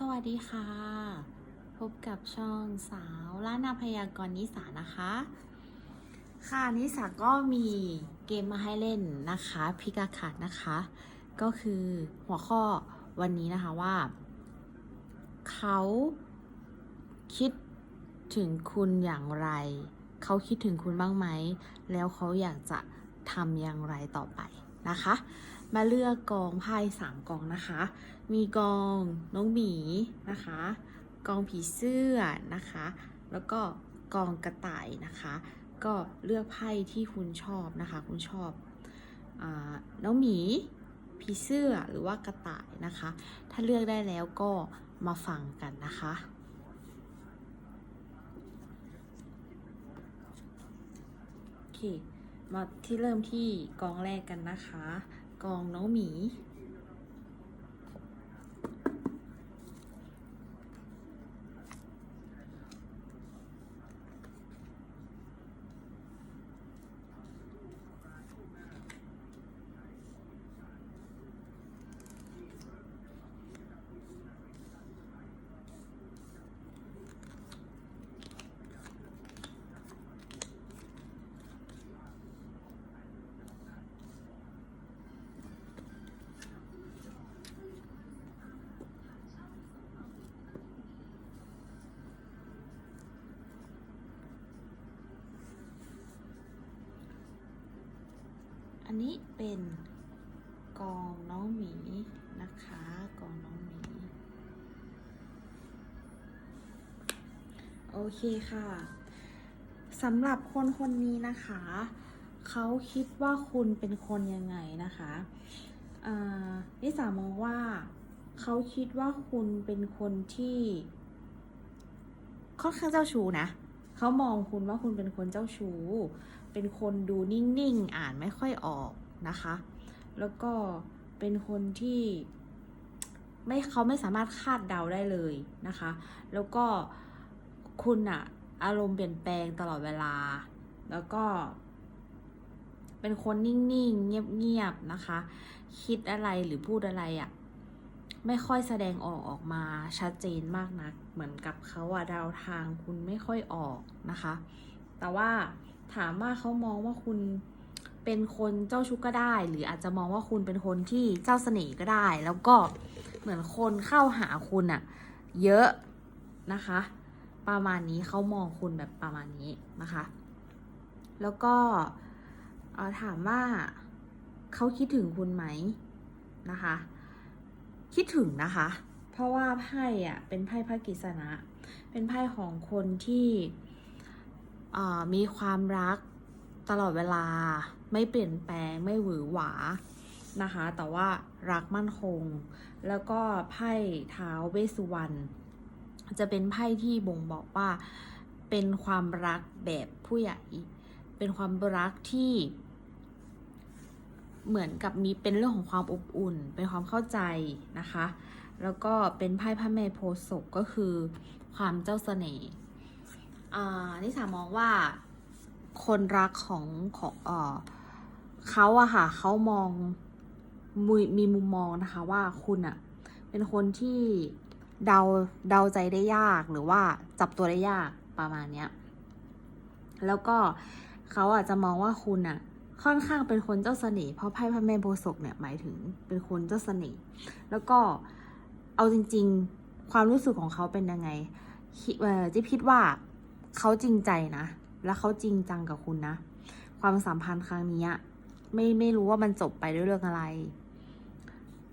สวัสดีค่ะ พบกับช่องสาวล้านนาพยากรนิสานะคะ ค่ะนิสาก็มีเกมมาให้เล่นนะคะพิกาขัดนะคะ ก็คือหัวข้อวันนี้นะคะว่า เขาคิดถึงคุณอย่างไร เขาคิดถึงคุณบ้างไหม แล้วเขาอยากจะทำอย่างไรต่อไปนะคะ มาเลือกกองไพ่สามกองนะคะ มีกองน้องหมีนะคะ กองผีเสื้อนะคะ แล้วก็กองกระต่ายนะคะ ก็เลือกไพ่ที่คุณชอบนะคะ คุณชอบอน้องหมีผีเสื้อหรือว่ากระต่ายนะคะ ถ้าเลือกได้แล้วก็มาฟังกันนะคะโอเค มาที่เริ่มที่กองแรกกันนะคะ กองน้องหมี นนี้เป็นกองน้องหมีนะคะ กองน้องหมี โอเคค่ะสำหรับคนคนนี้นะคะ เขาคิดว่าคุณเป็นคนยังไงนะคะนิสามองว่าเขาคิดว่าคุณเป็นคนที่ค่อนข้างเจ้าชู้นะ เขามองคุณว่าคุณเป็นคนเจ้าชู้ เป็นคนดูนิ่งๆ อ่านไม่ค่อยออกนะคะ แล้วก็เป็นคนที่ไม่เขาไม่สามารถคาดเดาได้เลยนะคะ แล้วก็คุณอะอารมณ์เปลี่ยนแปลงตลอดเวลา แล้วก็ เป็นคนนิ่งๆ เงียบๆ นะคะ คิดอะไรหรือพูดอะไรอะไม่ค่อยแสดงออกออกมาชัดเจนมากนัก เหมือนกับเขาอะเดาทางคุณไม่ค่อยออกนะคะ แต่ว่า ถามว่าเขามองว่าคุณเป็นคนเจ้าชู้ก็ได้ หรืออาจจะมองว่าคุณเป็นคนที่เจ้าเสน่ห์ก็ได้ แล้วก็เหมือนคนเข้าหาคุณอะเยอะนะคะ ประมาณนี้เขามองคุณแบบประมาณนี้นะคะ แล้วก็ถามว่าเขาคิดถึงคุณไหมนะคะ คิดถึงนะคะ เพราะว่าไพ่อะเป็นไพ่พระกฤษณะ เป็นไพ่ของคนที่ มีความรักตลอดเวลาไม่เปลี่ยนแปลงไม่หวือหวานะคะ แต่ว่ารักมั่นคง แล้วก็ไพ่เท้าเวสุวรรณจะเป็นไพ่ที่บ่งบอกว่าเป็นความรักแบบผู้ใหญ่ เป็นความรักที่ เหมือนกับมีเป็นเรื่องของความอบอุ่น เป็นความเข้าใจนะคะ แล้วก็เป็นไพ่พระแม่โพศพก็คือความเจ้าเสน่ห์ นิสามองว่าคนรักของของเออเขาอะค่ะเขามองมีมีมุมมองนะคะว่าคุณอะเป็นคนที่เดาเดาใจได้ยากหรือว่าจับตัวได้ยากประมาณเนี้ยแล้วก็เขาอาจจะมองว่าคุณอะค่อนข้างเป็นคนเจ้าเสน่ห์เพราะไพ่พระแม่โพศพเนี่ยหมายถึงเป็นคนเจ้าเสน่ห์แล้วก็เอาจริง ๆ ความรู้สึกของเขาเป็นยังไงจิ๊บคิดว่า เขาจริงใจนะ แล้วเขาจริงจังกับคุณนะ ความสัมพันธ์ครั้งนี้อะไม่ไม่รู้ว่ามันจบไปด้วยเรื่องอะไร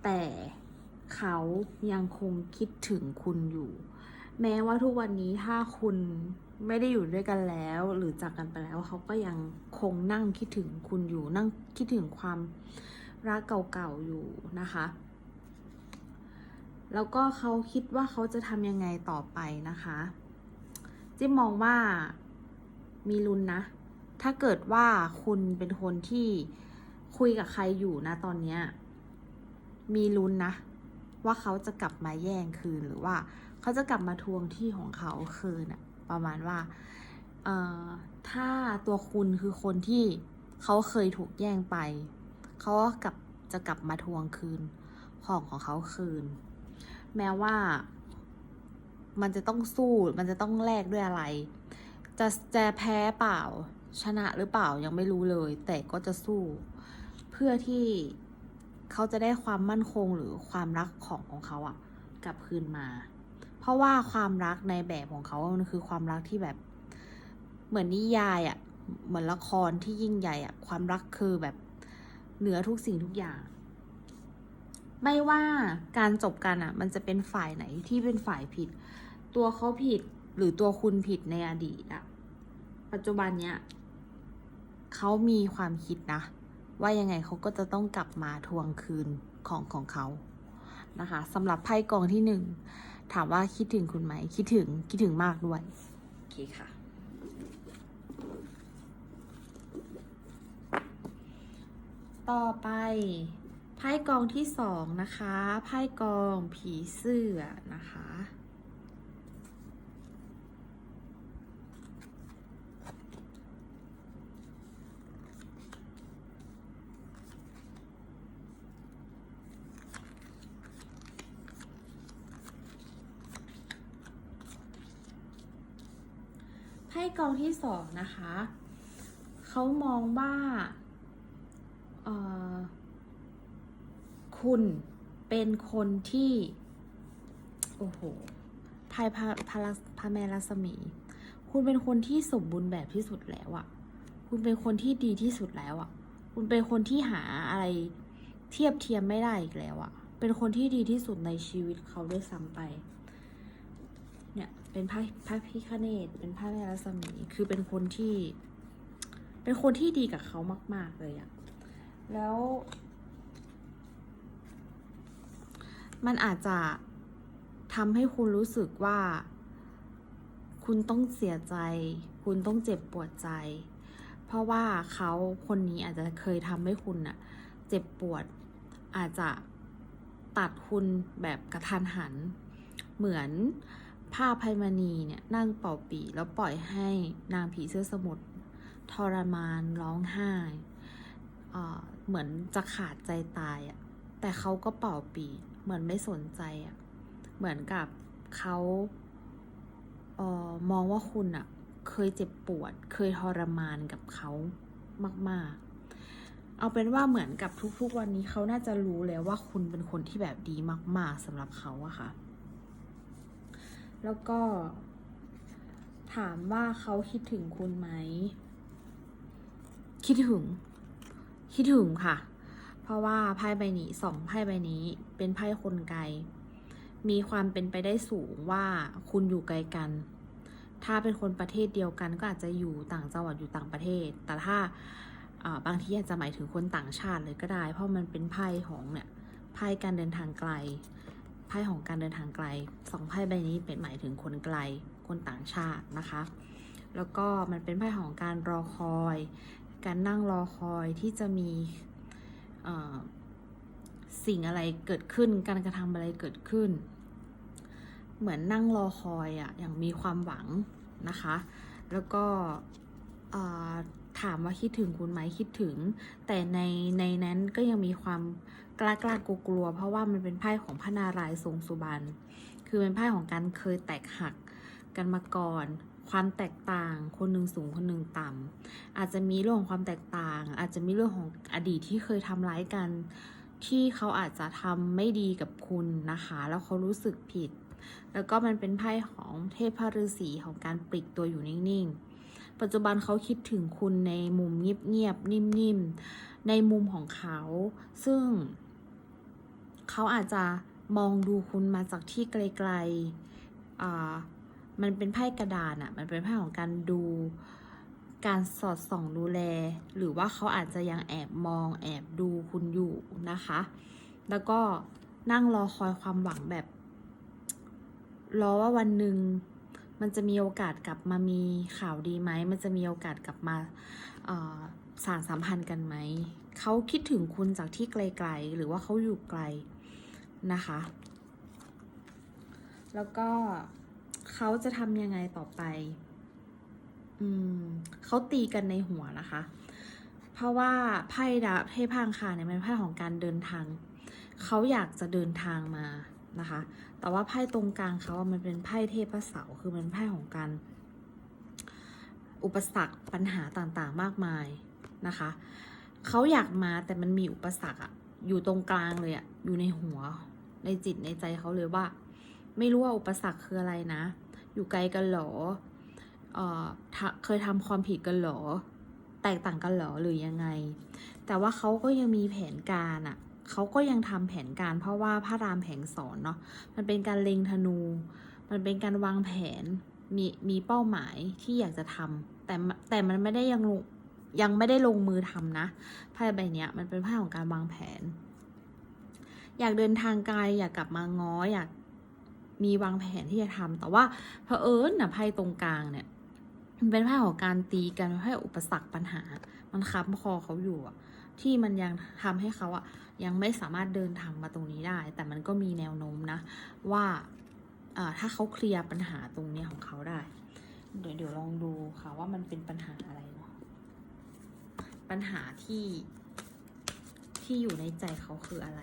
แต่เขายังคงคิดถึงคุณอยู่ แม้ว่าทุกวันนี้ถ้าคุณไม่ได้อยู่ด้วยกันแล้ว หรือจากกันไปแล้วเขาก็ยังคงนั่งคิดถึงคุณอยู่นั่งคิดถึงความรักเก่าๆอยู่นะคะ แล้วก็เขาคิดว่าเขาจะทำยังไงต่อไปนะคะ จิ๊บมองว่ามีลุ้นนะ ถ้าเกิดว่าคุณเป็นคนที่คุยกับใครอยู่นะตอนเนี้ยมีลุ้นนะ ว่าเขาจะกลับมาแย่งคืนหรือว่า เขาจะกลับมาทวงที่ของเขาคืนอะประมาณว่าเอ่อถ้าตัวคุณคือคนที่เขาเคยถูกแย่งไป เขาก็กลับจะกลับมาทวงคืนของของเขาคืน แม้ว่า มันจะต้องสู้ มันจะต้องแลกด้วยอะไร จะจะแพ้เปล่า ชนะหรือเปล่ายังไม่รู้เลย แต่ก็จะสู้ เพื่อที่เขาจะได้ความมั่นคงหรือความรักของของเขาอะกลับคืนมา เพราะว่าความรักในแบบของเขามันคือความรักที่แบบเหมือนนิยายอะเหมือนละครที่ยิ่งใหญ่อะความรักคือแบบเหนือทุกสิ่งทุกอย่าง ไม่ว่าการจบกันอะมันจะเป็นฝ่ายไหนที่เป็นฝ่ายผิด ตัวเขาผิดหรือตัวคุณผิดในอดีตอะปัจจุบันเนี้ยเขามีความคิดนะ ว่ายังไงเขาก็จะต้องกลับมาทวงคืนของของเขานะคะสำหรับไพ่กองที่หนึ่งถามว่าคิดถึงคุณไหม คิดถึงคิดถึงมากด้วย โอเคค่ะ ต่อไปไพ่กองที่สองนะคะไพ่กองผีเสื้อนะคะ ไพ่กองที่สองนะคะ เขามองว่าคุณเป็นคนที่ โอ้โหไพ่พระพระลักษพะแมรัศมี คุณเป็นคนที่สมบูรณ์แบบที่สุดแล้วอะคุณเป็นคนที่ดีที่สุดแล้วอะคุณเป็นคนที่หาอะไรเทียบเทียมไม่ได้อีกแล้วอะเป็นคนที่ดีที่สุดในชีวิตเขาด้วยซ้ำไป เป็นพระพระพิฆเนศเป็นพระแม่รัศมีคือเป็นคนที่ เป็นคนที่ดีกับเขามาก ๆ เลยอะแล้ว มันอาจจะทำให้คุณรู้สึกว่า คุณต้องเสียใจ คุณต้องเจ็บปวดใจ เพราะว่าเขาคนนี้อาจจะเคยทำให้คุณอะเจ็บปวด อาจจะตัดคุณแบบกระทันหัน เหมือน ผ้าไพมณีเนี่ยนั่งเป่าปีแล้วปล่อยให้นางผีเสื้อสมุทรทรมานร้องไห้ เหมือนจะขาดใจตายอะ่ะแต่เขาก็เป่าปีเหมือนไม่สนใจอะ่ะเหมือนกับเขาเอ่อมองว่าคุณอะเคยเจ็บปวด เคยทรมานกับเขามาก ๆ เอาเป็นว่าเหมือนกับทุก ๆ วันนี้เขาน่าจะรู้แล้วว่าคุณเป็นคนที่แบบดีมาก ๆสำหรับเขาอะค่ะ แล้วก็ ถามว่าเขาคิดถึงคุณไหม คิดถึง คิดถึงค่ะ เพราะว่าไพ่ใบนี้สองไพ่ใบนี้เป็นไพ่คนไกล มีความเป็นไปได้สูงว่าคุณอยู่ไกลกัน ถ้าเป็นคนประเทศเดียวกันก็อาจจะอยู่ต่างจังหวัดอยู่ต่างประเทศ แต่ถ้าบางทีอาจจะหมายถึงคนต่างชาติเลยก็ได้ เพราะมันเป็นไพ่ของเนี่ยไพ่การเดินทางไกล พ่ของการเดินทางไกลสองไพ่ใบนี้เป็นหมายถึงคนไกล คนต่างชาตินะคะ แล้วก็มันเป็นไพ่ของการรอคอย การนั่งรอคอยที่จะมีสิ่งอะไรเกิดขึ้น การกระทำอะไรเกิดขึ้น เหมือนนั่งรอคอยอะอย่างมีความหวังนะคะ แล้วก็ ถามว่าคิดถึงคุณไหมคิดถึง แต่ในในนั้นก็ยังมีความกล้ากล้ากลัวกลัวเพราะว่ามันเป็นไพ่ของพระนารายณ์ทรงสุบรรณคือเป็นไพ่ของการเคยแตกหักกันมาก่อน ความแตกต่าง คนหนึ่งสูงคนหนึ่งต่ำอาจจะมีเรื่องของความแตกต่าง อาจจะมีเรื่องของอดีตที่เคยทำร้ายกัน ที่เขาอาจจะทำไม่ดีกับคุณนะคะ แล้วเขารู้สึกผิด แล้วก็มันเป็นไพ่ของเทพฤาษีของการปลีกตัวอยู่นิ่งๆ ปัจจุบันเขาคิดถึงคุณในมุมเงียบๆนิ่มๆ ในมุมของเขา ซึ่ง เขาอาจจะมองดูคุณมาจากที่ไกลๆอ่ามันเป็นไพ่กระดานอะมันเป็นไพ่ของการดูการสอดส่องดูแล หรือว่าเขาอาจจะยังแอบมองแอบดูคุณอยู่นะคะ แล้วก็นั่งรอคอยความหวังแบบ รอว่าวันหนึ่ง มันจะมีโอกาสกลับมามีข่าวดีไหม มันจะมีโอกาสกลับมาสานสัมพันธ์กันไหม เขาคิดถึงคุณจากที่ไกลๆ หรือว่าเขาอยู่ไกลนะคะ แล้วก็เขาจะทำยังไงต่อไป อืมเขาตีกันในหัวนะคะ เพราะว่าไพ่ดาบเทพพังคาเนี่ยมันเป็นไพ่ของการเดินทาง เขาอยากจะเดินทางมา นะคะ แต่ว่าไพ่ตรงกลางเขาอะมันเป็นไพ่เทพเสาคือมันไพ่ของการ อุปสรรคปัญหาต่างๆมากมายนะคะเขาอยากมาแต่มันมีอุปสรรคอะอยู่ตรงกลางเลยอะอยู่ในหัว ในจิตในใจเขาเลยว่า ไม่รู้ว่าอุปสรรคคืออะไรนะ อยู่ไกลกันเหรอเออเคยทำความผิดกันเหรอ แตกต่างกันเหรอหรือยังไง แต่ว่าเขาก็ยังมีแผนการอะ เขาก็ยังทำแผนการเพราะว่าพระรามแผงสอนเนาะมันเป็นการเล็งธนู มันเป็นการวางแผนมีมีเป้าหมายที่อยากจะทำแต่แต่มันไม่ได้ยังลงยังไม่ได้ลงมือทำนะไพ่ใบเนี้ยมันเป็นไพ่ของการวางแผน อยากเดินทางไกลอยากกลับมาง้ออยากมีวางแผนที่จะทำแต่ว่าเผอิญนะไพ่ตรงกลางเนี่ยมันเป็นไพ่ของการตีกันไพ่อุปสรรคปัญหา มันค้ำคอเขาอยู่อะ ที่มันยังทำให้เขาอะยังไม่สามารถเดินทางมาตรงนี้ได้ แต่มันก็มีแนวโน้มนะ ว่าถ้าเขาเคลียร์ปัญหาตรงนี้ของเขาได้ เดี๋ยวเดี๋ยวลองดูค่ะว่ามันเป็นปัญหาอะไรเนาะปัญหาที่ที่อยู่ในใจเขาคืออะไร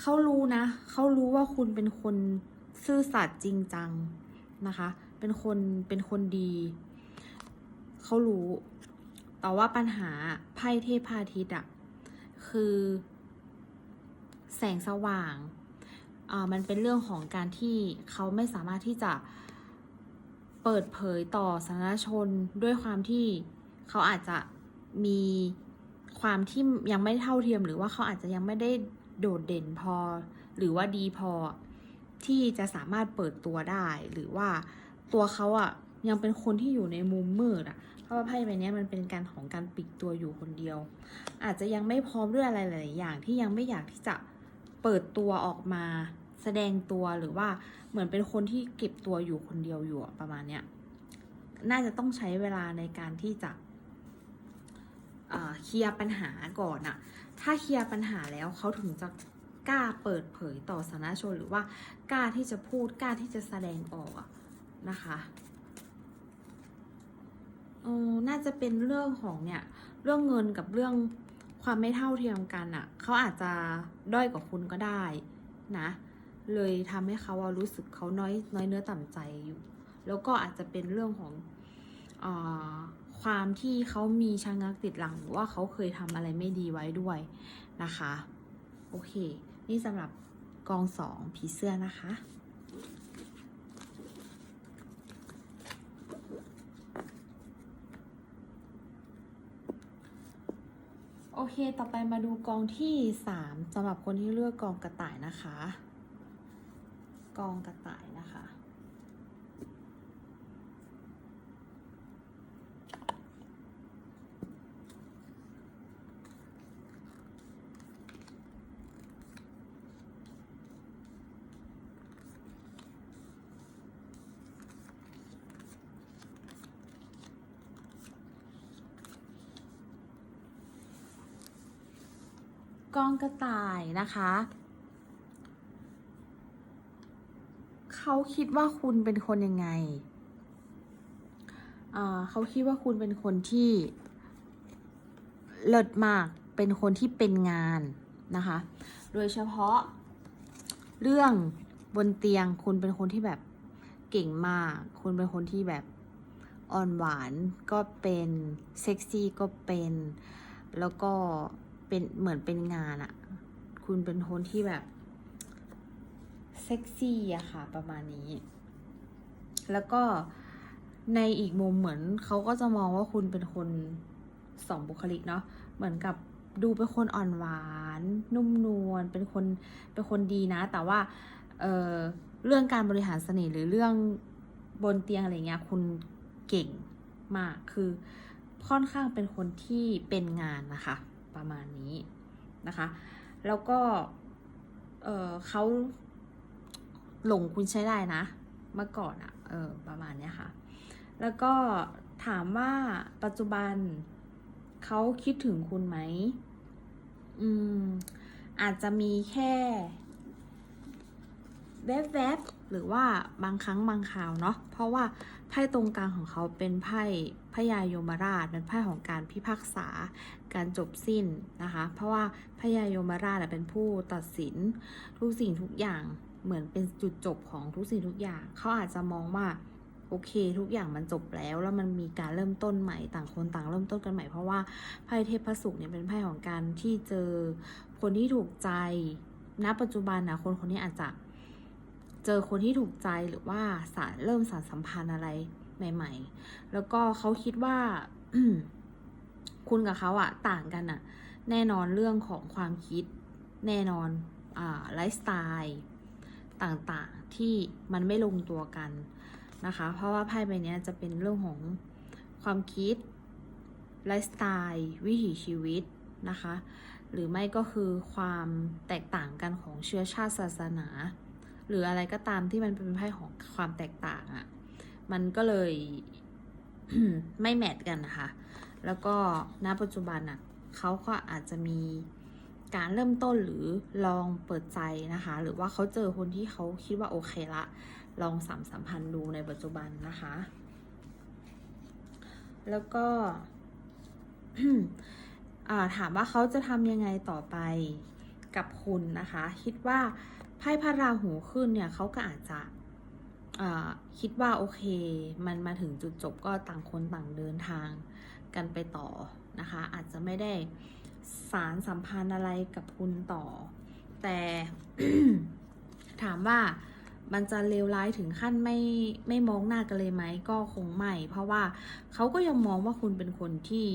เขารู้นะ เขารู้ว่าคุณเป็นคนซื่อสัตย์จริงจังนะคะ เป็นคนเป็นคนดี เขารู้ แต่ว่าปัญหาไพ่เทพอาทิตย์อะคือ แสงสว่างอ่ามันเป็นเรื่องของการที่เขาไม่สามารถที่จะเปิดเผยต่อสาธารณชนด้วยความที่เขาอาจจะมี ความที่ยังไม่เท่าเทียม หรือว่าเขาอาจจะยังไม่ได้โดดเด่นพอ หรือว่าดีพอที่จะสามารถเปิดตัวได้ หรือว่าตัวเขาอะ่ะยังเป็นคนที่อยู่ในมุมมืดอะ่ะเพราะว่าไพ่ใบนี้มันเป็นการของการปิดตัวอยู่คนเดียว อาจจะยังไม่พร้อมด้วยอะไรหลายอย่างที่ยังไม่อยากที่จะเปิดตัวออกมาแสดงตัวหรือว่าเหมือนเป็นคนที่เก็บตัวอยู่คนเดียวอยู่ประมาณเนี้ย น่าจะต้องใช้เวลาในการที่จะ เคลียร์ปัญหาก่อนอะถ้าเคลียร์ปัญหาแล้วเขาถึงจะกล้าเปิดเผยต่อสาธารณชนหรือว่ากล้าที่จะพูดกล้าที่จะแสดงออกนะคะออน่าจะเป็นเรื่องของเนี่ยเรื่องเงินกับเรื่องความไม่เท่าเทียมกันอะเขาอาจจะด้อยกว่าคุณก็ได้นะ เลยทำให้เขารู้สึกเขาน้อยน้อยเนื้อต่ำใจอยู่ แล้วก็อาจจะเป็นเรื่องของอ ความที่เขามีชะงักติดหลังหรือว่าเขาเคยทำอะไรไม่ดีไว้ด้วยนะคะ โอเค นี่สำหรับกองสองผีเสื้อนะคะโอเค ต่อไปมาดูกองที่สามสำหรับคนที่เลือกกองกระต่ายนะคะ กองกระต่ายนะคะ กองกระต่ายนะคะ เขาคิดว่าคุณเป็นคนยังไง เขาคิดว่าคุณเป็นคนที่เลิศมาก เป็นคนที่เป็นงานนะคะ โดยเฉพาะเรื่องบนเตียงคุณเป็นคนที่แบบเก่งมาก คุณเป็นคนที่แบบอ่อนหวานก็เป็น เซ็กซี่ก็เป็น แล้วก็ เป็นเหมือนเป็นงานอะคุณเป็นคนที่แบบเซ็กซี่อะค่ะ ประมาณนี้ แล้วก็ในอีกมุมเหมือนเขาก็จะมองว่าคุณเป็นคนสองบุคลิกเนาะเหมือนกับดูเป็นคนอ่อนหวาน นุ่มนวลเป็นคนเป็นคนดีนะ แต่ว่าเออเรื่องการบริหารเสน่ห์หรือเรื่องบนเตียงอะไรเงี้ยคุณเก่งมากคือค่อนข้างเป็นคนที่เป็นงานนะคะ ประมาณนี้นะคะ แล้วก็เเขาหลงคุณใช้ได้นะเมื่อก่อนอะเออประมาณเนี้ยค่ะ แล้วก็ถามว่าปัจจุบันเขาคิดถึงคุณไหมอืมอาจจะมีแค่แวบๆหรือว่าบางครั้งบางคราวเนาะเพราะว่า ไพ่ตรงกลางของเขาเป็นไพ่พญายมราชเป็นไพ่ของการพิพากษา การจบสิ้นนะคะ เพราะว่าพญายมราชเป็นผู้ตัดสินทุกสิ่งทุกอย่างเหมือนเป็นจุดจบของทุกสิ่งทุกอย่าง เขาอาจจะมองว่าโอเค ทุกอย่างมันจบแล้วแล้วมันมีการเริ่มต้นใหม่ต่างคนต่างเริ่มต้นกันใหม่เพราะว่าไพ่เทพสุขเนี่ยเป็นไพ่ของการที่เจอคนที่ถูกใจณปัจจุบันนะคนคนนี้อาจจะ เจอคนที่ถูกใจหรือว่าสารเริ่มสารสัมพันธ์อะไรใหม่ ๆ แล้วก็เขาคิดว่าคุณกับเขาอะต่างกันอะแน่นอนเรื่องของความคิด แน่นอนอไลฟ์สไตล์ต่างๆที่มันไม่ลงตัวกันนะคะ เพราะว่าไพ่ใบนี้จะเป็นเรื่องของความคิดไลฟ์สไตล์วิถีชีวิตนะคะ หรือไม่ก็คือความแตกต่างกันของเชื้อชาติศาสนา หรืออะไรก็ตามที่มันเป็นไพ่ของความแตกต่างอะ่ะ มันก็เลยไม่แมทกันนะคะ แล้วก็ณปัจจุบันอะเขาก็อาจจะมีการเริ่มต้นหรือลองเปิดใจนะคะ หรือว่าเขาเจอคนที่เขาคิดว่าโอเคละ ลองสามสัมพันธ์ดูในปัจจุบันนะคะ แล้วก็ถามว่าเขาจะทำยังไงต่อไปกับคุณนะคะ คิดว่า ไพ่พระราหูขึ้นเนี่ยเขาก็อาจจะคิดว่าโอเค มันมาถึงจุดจบก็ต่างคนต่างเดินทางกันไปต่อนะคะ อาจจะไม่ได้สารสัมพันธ์อะไรกับคุณต่อ แต่ถามว่ามันจะเลวร้ายถึงขั้นไม่ไม่มองหน้ากันเลยไหมก็คงไม่ เพราะว่าเขาก็ยังมองว่าคุณเป็นคนที่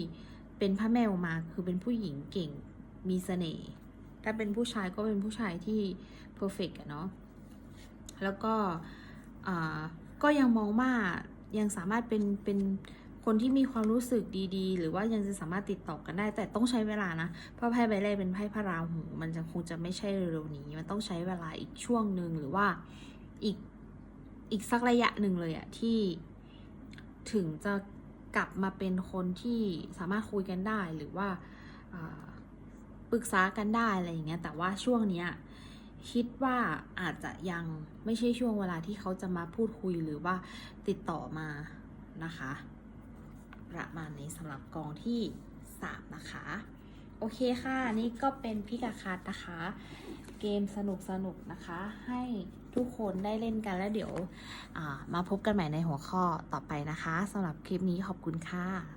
เป็นพระแมวมาคือเป็นผู้หญิงเก่งมีเสน่ห์ถ้าเป็นผู้ชายก็เป็นผู้ชายที่ เพอร์เฟกอะเนาะแล้วก็อ่าก็ยังมองว่ายังสามารถเป็นเป็นคนที่มีความรู้สึกดีๆ หรือว่ายังจะสามารถติดต่อกันได้ แต่ต้องใช้เวลานะ เพราะไพ่ใบแรกเป็นไพ่พระราหูมันจะคงจะไม่ใช่เร็วๆนี้ มันต้องใช้เวลาอีกช่วงหนึ่งหรือว่าอีกอีกสักระยะหนึ่งเลยอะที่ถึงจะกลับมาเป็นคนที่สามารถคุยกันได้หรือว่าอ่าปรึกษากันได้อะไรอย่างเงี้ยแต่ว่าช่วงเนี้ย คิดว่าอาจจะยังไม่ใช่ช่วงเวลาที่เขาจะมาพูดคุยหรือว่าติดต่อมานะคะ ประมาณนี้สำหรับกองที่ 3 นะคะ โอเคค่ะ นี่ก็เป็นพิกาคัดนะคะ เกมสนุกสนุกนะคะ ให้ทุกคนได้เล่นกันแล้วเดี๋ยวมาพบกันใหม่ในหัวข้อต่อไปนะคะสำหรับคลิปนี้ขอบคุณค่ะ